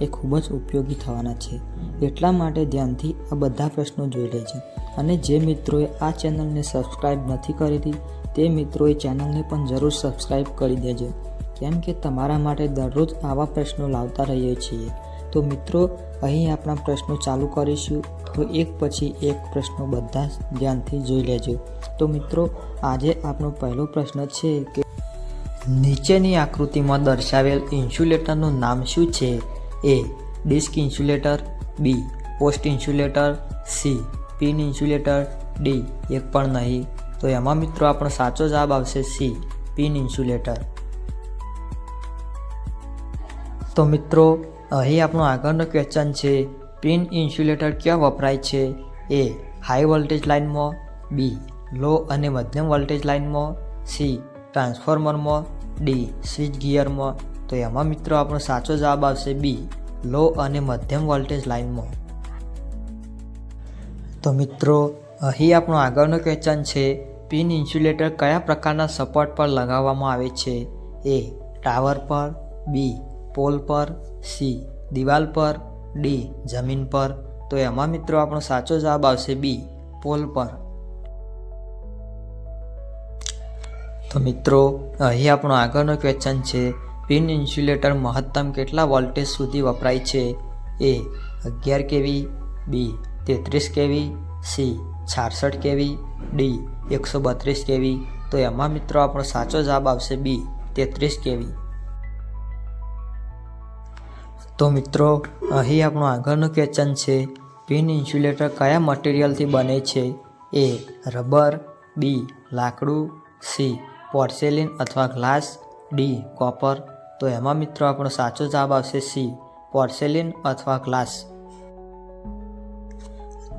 એ ખૂબ જ ઉપયોગી થવાના છે. એટલા માટે ધ્યાનથી આ બધા પ્રશ્નો જોઈ લેજો. અને જે મિત્રોએ આ ચેનલને સબસ્ક્રાઈબ નથી કરી તે મિત્રોએ ચેનલને પણ જરૂર સબસ્ક્રાઈબ કરી દેજો. કેમ કે તમારા માટે દરરોજ આવા પ્રશ્નો લાવતા રહીએ છીએ. તો મિત્રો, અહીં આપણા પ્રશ્નો ચાલુ કરીશું. તો એક પછી એક પ્રશ્નો બધા ધ્યાનથી જોઈ લેજો. તો મિત્રો, આજે આપણો પહેલો પ્રશ્ન છે કે નીચેની આકૃતિમાં દર્શાવેલ ઇન્સ્યુલેટરનું નામ શું છે? A disc insulator B post insulator C pin insulator D એક પણ નહીં. તો એમાં મિત્રો આપણો સાચો જવાબ આવશે સી પિન ઇન્સ્યુલેટર તો મિત્રો, અહીં આપણો આગળનો ક્વેશ્ચન છે પિન ઇન્સ્યુલેટર ક્યાં વપરાય છે? એ હાઈ વોલ્ટેજ લાઇનમાં બી લો અને મધ્યમ વોલ્ટેજ લાઇનમાં સી ટ્રાન્સફોર્મરમાં ડી સ્વિચ ગિયરમાં તો એમાં મિત્રો આપણો સાચો જવાબ આવશે બી લો અને મધ્યમ વોલ્ટેજ લાઇનમાં તો મિત્રો, અહીં આપણો આગળનો ક્વેશ્ચન છે પિન ઇન્સ્યુલેટર કયા પ્રકારના સપોર્ટ પર લગાવવામાં આવે છે? એ ટાવર પર બી પોલ પર સી દિવાલ પર ડી જમીન પર. તો એમાં મિત્રો આપણો સાચો જવાબ આવશે બી પોલ પર. તો મિત્રો, અહીં આપણો આગળનો ક્વેશ્ચન છે પિન ઇન્સ્યુલેટર મહત્તમ કેટલા વોલ્ટેજ સુધી વપરાય છે? એ અગિયાર કેવી, બી તેત્રીસ કેવી, સી છાસઠ કેવી, ડી એકસો બત્રીસ કેવી? તો એમાં મિત્રો આપણો સાચો જવાબ આવશે બી તેત્રીસ કેવી. તો મિત્રો, અહીં આપણો આગળનું ક્વેશ્ચન છે, પિન ઇન્સ્યુલેટર કયા મટીરિયલથી બને છે? એ રબર, બી લાકડું, સી પોર્સેલિન અથવા ગ્લાસ, ડી કોપર. તો એમાં મિત્રો આપણો સાચો જવાબ આવશે સી પોર્સેલિન અથવા ગ્લાસ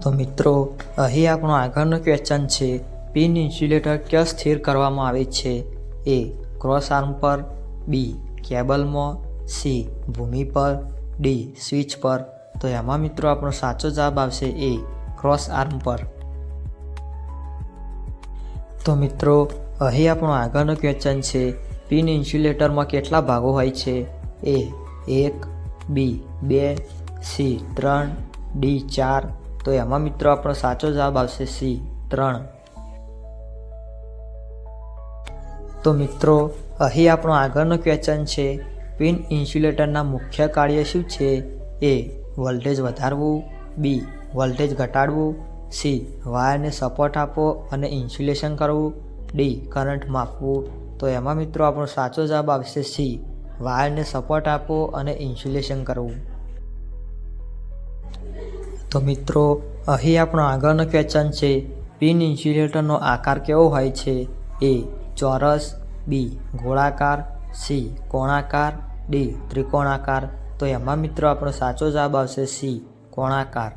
તો મિત્રો, અહીં આપણો આગળનો ક્વેશ્ચન છે પિન ઇન્સ્યુલેટર ક્યાં સ્થિર કરવામાં આવે છે? એ ક્રોસ આર્મ પર બી કેબલમાં સી ભૂમિ પર ડી સ્વિચ પર. તો એમાં મિત્રો આપણો સાચો જવાબ આવશે એ ક્રોસ આર્મ પર. તો મિત્રો, અહીં આપણો આગળનો ક્વેશ્ચન છે પિન ઇન્સ્યુલેટરમાં કેટલા ભાગો હોય છે? એ, એક, બી, બે, સી, ત્રણ, ડી, ચાર. તો એમાં મિત્રો આપણો સાચો જવાબ આવશે સી, ત્રણ. તો મિત્રો, અહીં આપણો આગળનો ક્વેશ્ચન છે, પિન ઇન્સ્યુલેટરના મુખ્ય કાર્ય શું છે? એ, વોલ્ટેજ વધારવું. બી, વોલ્ટેજ ઘટાડવું. સી, વાયરને સપોર્ટ આપવો અને ઇન્સ્યુલેશન કરવું. ડી કરંટ માપવું. તો એમાં મિત્રો આપણો સાચો જવાબ આવશે સી વાયરને સપોર્ટ આપવો અને ઇન્સ્યુલેશન કરવું તો મિત્રો, અહીં આપણો આગળનો ક્વેશ્ચન છે પિન ઇન્સ્યુલેટરનો આકાર કેવો હોય છે? એ ચોરસ બી ગોળાકાર સી કોણાકાર ડી ત્રિકોણાકાર. તો એમાં મિત્રો આપણો સાચો જવાબ આવશે સી કોણાકાર.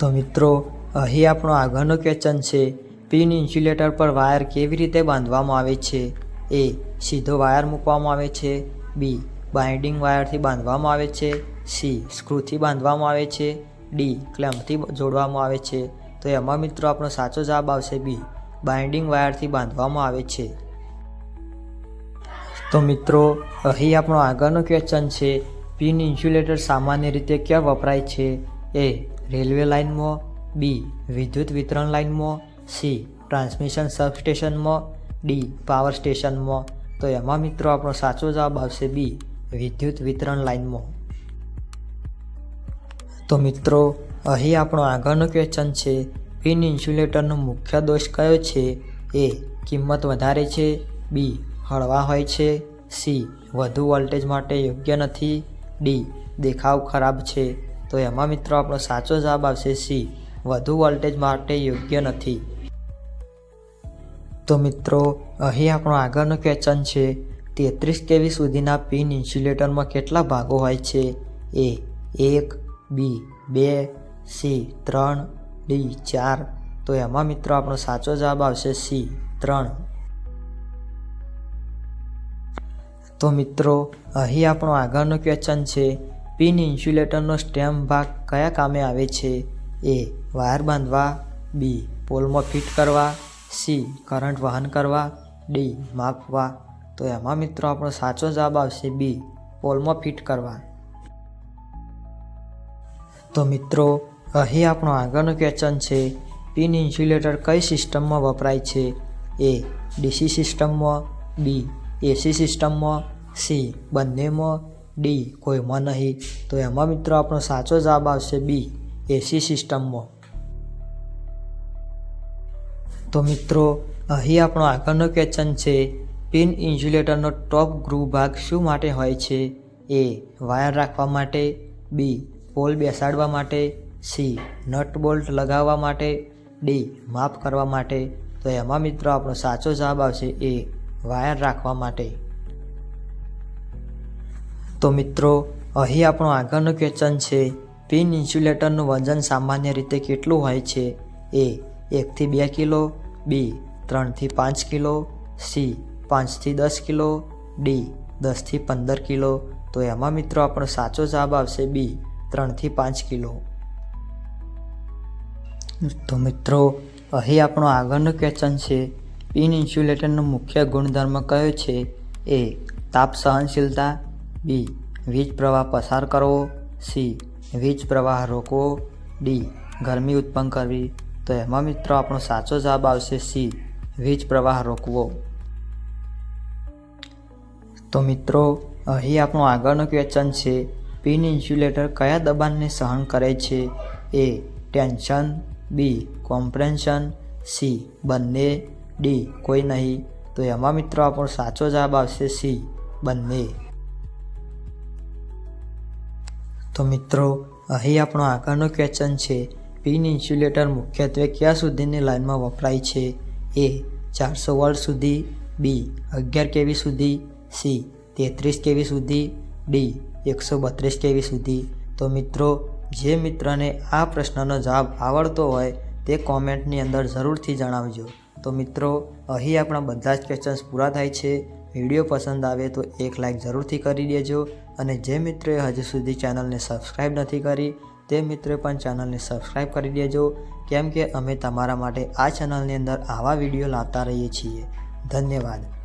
તો મિત્રો, અહીં આપણો આગળનો ક્વેશ્ચન છે પિન ઇન્સ્યુલેટર પર વાયર કેવી રીતે બાંધવામાં આવે છે? એ સીધો વાયર મૂકવામાં આવે છે. બી બાઇન્ડિંગ વાયરથી બાંધવામાં આવે છે. સી સ્ક્રૂથી બાંધવામાં આવે છે. ડી ક્લેમ્પથી જોડવામાં આવે છે. તો એમાં મિત્રો આપણો સાચો જવાબ આવશે બી, બાઇન્ડિંગ વાયરથી બાંધવામાં આવે છે. તો મિત્રો, અહીં આપણો આગળનો ક્વેશ્ચન છે, પિન ઇન્સ્યુલેટર સામાન્ય રીતે ક્યાં વપરાય છે? એ રેલવે લાઇનમાં, બી વિદ્યુત વિતરણ લાઇનમાં સી, ટ્રાન્સમિશન સબસ્ટેશનમાં, ડી, પાવર સ્ટેશનમાં. તો એમાં મિત્રો આપણો સાચો જવાબ આવશે બી, વિદ્યુત વિતરણ લાઇનમાં. તો મિત્રો, અહીં આપણો આગળનો ક્વેશ્ચન છે, પિન ઇન્સ્યુલેટરનો મુખ્ય દોષ કયો છે? એ, કિંમત વધારે છે, બી, હળવા હોય છે, સી, વધુ વોલ્ટેજ માટે યોગ્ય નથી, ડી, દેખાવ ખરાબ છે. તો એમાં મિત્રો આપણો સાચો જવાબ આવશે સી. વધુ વોલ્ટેજ માટે યોગ્ય નથી. તો મિત્રો, અહીં આપણો આગળનો ક્વેશ્ચન છે, તેત્રીસ કેવી સુધીના પિન ઇન્સ્યુલેટરમાં કેટલા ભાગો હોય છે? એ એક બી બે સી ત્રણ ડી ચાર. તો એમાં મિત્રો આપણો સાચો જવાબ આવશે સી ત્રણ. તો મિત્રો, અહીં આપણો આગળનો ક્વેશ્ચન છે, પિન ઇન્સ્યુલેટરનો સ્ટેમ ભાગ કયા કામે આવે છે? એ વાયર બાંધવા, બી પોલમાં ફિટ કરવા, સી કરંટ વહન કરવા, ડી માપવા. તો એમાં મિત્રો આપણો સાચો જવાબ આવશે બી, પોલમાં ફિટ કરવા. તો મિત્રો, અહીં આપણો આગળનો ક્વેશ્ચન છે, પિન ઇન્સ્યુલેટર કઈ સિસ્ટમમાં વપરાય છે? એ ડીસી સિસ્ટમમાં, બી એસી સિસ્ટમમાં, સી બંનેમાં, ડી કોઈમાં નહીં. તો એમાં મિત્રો આપણો સાચો જવાબ આવશે બી. એસી સિસ્ટમમાં. તો મિત્રો, અહીં આપણો આગળનો ક્વેશ્ચન છે, પિન ઇન્સ્યુલેટરનો ટોપ ગ્રુવ ભાગ શું માટે હોય છે? એ, વાયર રાખવા માટે. બી, પોલ બેસાડવા માટે. સી, નટ બોલ્ટ લગાવવા માટે. ડી માફ કરવા માટે. તો એમાં મિત્રો આપણો સાચો જવાબ આવશે એ, વાયર રાખવા માટે. તો મિત્રો, અહીં આપણો આગળનો ક્વેશ્ચન છે પિન ઇન્સ્યુલેટરનું વજન સામાન્ય રીતે કેટલું હોય છે? એ એકથી બે કિલો, બી ત્રણથી પાંચ કિલો, સી પાંચથી દસ કિલો, ડી દસથી પંદર કિલો. તો એમાં મિત્રો આપણો સાચો જવાબ આવશે બી ત્રણથી પાંચ કિલો. તો મિત્રો, અહીં આપણો આગળનો ક્વેશ્ચન છે. પિન ઇન્સ્યુલેટરનો મુખ્ય ગુણધર્મ કયો છે? એ તાપ સહનશીલતા બી, વીજ પ્રવાહ પસાર કરવો, સી વીજ પ્રવાહ રોકવો. ડી. ગરમી ઉત્પન્ન કરવી. તો એમાં મિત્રો આપણો સાચો જવાબ આવશે સી. વીજ પ્રવાહ રોકવો. તો મિત્રો, અહીં આપણો આગળનો ક્વેશ્ચન છે, પિન ઇન્સ્યુલેટર કયા દબાણને સહન કરે છે? A. Tension. B. Compression. C. બંને. ડી. કોઈ નહીં. તો એમાં મિત્રો આપણો સાચો જવાબ આવશે સી. બંને. તો મિત્રો, અહીં આપણો આગળનો ક્વેશ્ચન છે પિન ઇન્સ્યુલેટર મુખ્યત્વે ક્યાં સુધીની લાઇનમાં વપરાય છે? એ ચારસો વોલ્ટ સુધી બી અગિયાર કેવી સુધી સી તેત્રીસ કેવી સુધી ડી એકસો બત્રીસ કેવી સુધી. તો મિત્રો, જે મિત્રને આ પ્રશ્નનો જવાબ આવડતો હોય, તે કોમેન્ટની અંદર જરૂરથી જણાવજો. તો મિત્રો, અહીં આપણા બધા જ ક્વેશ્ચન્સ પૂરા થાય છે. વીડિયો પસંદ આવે તો એક લાઇક જરૂરથી કરી દેજો. અને જે મિત્રોએ હજુ સુધી ચેનલને સબસ્ક્રાઈબ નથી કરી, તે મિત્રોએ પણ ચેનલને સબસ્ક્રાઈબ કરી દેજો. કેમ કે અમે તમારા માટે આ ચેનલની અંદર આવા વીડિયો લાવતા રહીએ છીએ. ધન્યવાદ.